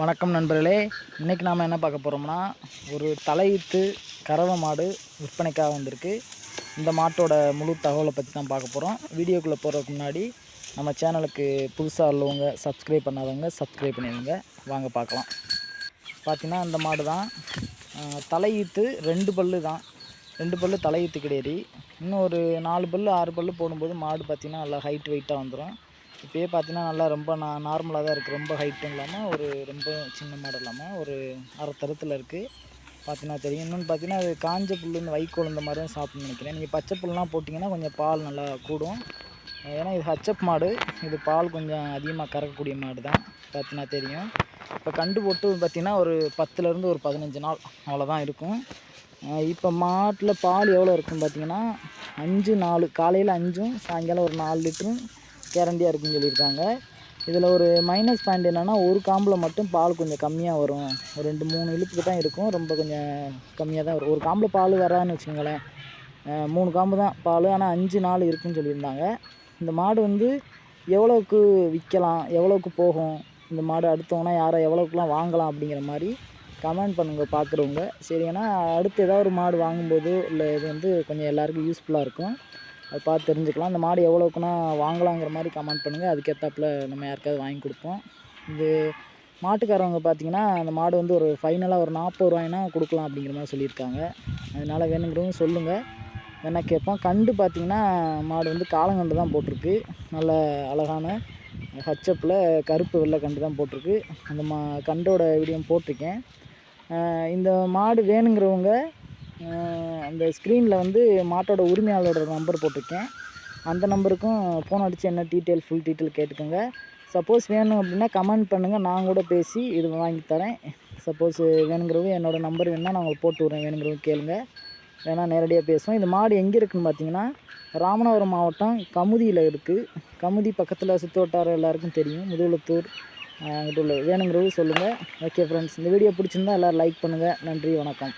வணக்கம் நண்பர்களே. இன்றைக்கி நாம் என்ன பார்க்க போகிறோம்னா ஒரு தலையீத்து கறவை மாடு விற்பனைக்காக வந்திருக்கு. இந்த மாட்டோட முழு தகவலை பற்றி தான் பார்க்க போகிறோம் வீடியோக்குள்ளே போகிறதுக்கு முன்னாடி நம்ம சேனலுக்கு புதுசாக உள்ளவங்க சப்ஸ்கிரைப் பண்ணாதவங்க சப்ஸ்கிரைப் பண்ணிடுங்க. வாங்க பார்க்கலாம். பார்த்திங்கன்னா இந்த மாடு தான் தலையீத்து ரெண்டு பல்லு தான். ரெண்டு பல்லு தலையீத்து கிடையாது. இன்னும் ஒரு நாலு பல்லு ஆறு பல்லு போடும்போது மாடு பார்த்திங்கன்னா நல்லா ஹைட் வெயிட்டாக வந்துடும் இப்போயே பார்த்தீங்கன்னா நல்லா ரொம்ப நான் நார்மலாக தான் இருக்குது ரொம்ப ஹைட்டும் இல்லாமல் ஒரு ரொம்ப சின்ன மாடு இல்லாமல் ஒரு அரை தரத்தில் இருக்குது பார்த்தீங்கன்னா தெரியும். இன்னொன்று பார்த்தீங்கன்னா அது காஞ்ச புல் இந்த வைக்கோல் இந்த மாதிரி தான் சாப்பிட்ணும்னு நினைக்கிறேன். நீங்கள் பச்சை புல்லாம் போட்டிங்கன்னா கொஞ்சம் பால் நல்லா கூடும். ஏன்னா இது ஹச்சப் மாடு. இது பால் கொஞ்சம் அதிகமாக கறக்கக்கூடிய மாடு தான் பார்த்தீங்கன்னா தெரியும். இப்போ கண்டு போட்டு பார்த்தீங்கன்னா ஒரு பத்துலேருந்து ஒரு பதினஞ்சு நாள் அவ்வளோதான் இருக்கும். இப்போ மாட்டில் பால் எவ்வளோ இருக்குன்னு பார்த்தீங்கன்னா அஞ்சு நாலு காலையில் அஞ்சும் சாயங்காலம் ஒரு நாலு லிட்டரும் கேரண்டியாக இருக்குன்னு சொல்லியிருக்காங்க. இதில் ஒரு மைனஸ் பாயிண்ட் என்னென்னா ஒரு காம்பில் மட்டும் பால் கொஞ்சம் கம்மியாக வரும். ஒரு ரெண்டு மூணு இழுப்புக்கு தான் இருக்கும். ரொம்ப கொஞ்சம் கம்மியாக தான் வரும். ஒரு காம்பில் பால் வராதுன்னு வச்சுக்கோங்களேன். மூணு காம்பு தான் பால். ஆனால் அஞ்சு நாள் இருக்குன்னு சொல்லியிருந்தாங்க. இந்த மாடு வந்து எவ்வளோக்கு விற்கலாம் எவ்வளோக்கு போகும் இந்த மாடு அடுத்தவங்கன்னா யாரை எவ்வளோக்குலாம் வாங்கலாம் அப்படிங்கிற மாதிரி கமெண்ட் பண்ணுங்க பார்க்குறவங்க. சரி ஏன்னா அடுத்து ஏதாவது ஒரு மாடு வாங்கும்போது இல்லை இது வந்து கொஞ்சம் எல்லாருக்கும் யூஸ்ஃபுல்லாக இருக்கும். அது பார்த்து தெரிஞ்சுக்கலாம். இந்த மாடு எவ்வளோக்குன்னா வாங்கலாங்கிற மாதிரி கமெண்ட் பண்ணுங்கள் அதுக்கேற்றாப்புல நம்ம யாருக்காவது வாங்கி கொடுப்போம். இது மாட்டுக்காரவங்க பார்த்தீங்கன்னா அந்த மாடு வந்து ஒரு ஃபைனலாக ஒரு நாற்பது ரூபாய்னா கொடுக்கலாம் அப்படிங்கிற மாதிரி சொல்லியிருக்காங்க. அதனால் வேணுங்கிறவங்க சொல்லுங்கள் என்ன கேட்போம். கண்டு பார்த்தீங்கன்னா மாடு வந்து காலங்கண்டு தான் போட்டிருக்கு. நல்ல அழகான ஹச்சப்பில் கருப்பு வெள்ளை கண்டு தான் போட்டிருக்கு. அந்த மா கண்டோட வீடியோ போட்டிருக்கேன். இந்த மாடு வேணுங்கிறவங்க அந்த ஸ்க்ரீனில் வந்து மாட்டோட உரிமையாளரோட நம்பர் போட்டிருக்கேன். அந்த நம்பருக்கும் ஃபோன் அடித்து என்ன டீட்டெயில் ஃபுல் டீட்டெயில் கேட்டுக்கோங்க. சப்போஸ் வேணும் அப்படின்னா கமெண்ட் பண்ணுங்கள் நான் கூட பேசி இது வாங்கி தரேன். சப்போஸ் வேணுங்கிறவங்க என்னோடய நம்பர் வேணால் நான் உங்களுக்கு போட்டு விட்றேன். வேணுங்கிறவங்க கேளுங்க. வேணால் நேரடியாக பேசுவோம். இந்த மாடு எங்கே இருக்குதுன்னு பார்த்தீங்கன்னா ராமநாதபுரம் மாவட்டம் கமுதியில் இருக்குது கமுதி பக்கத்தில் சுற்று வட்டாரம் எல்லாருக்கும் தெரியும். முதுகுளத்தூர் அங்கிட்ட உள்ள வேணுங்கிறவங்க சொல்லுங்கள் ஓகே ஃப்ரெண்ட்ஸ் இந்த வீடியோ பிடிச்சிருந்தா எல்லோரும் லைக் பண்ணுங்கள் நன்றி வணக்கம்.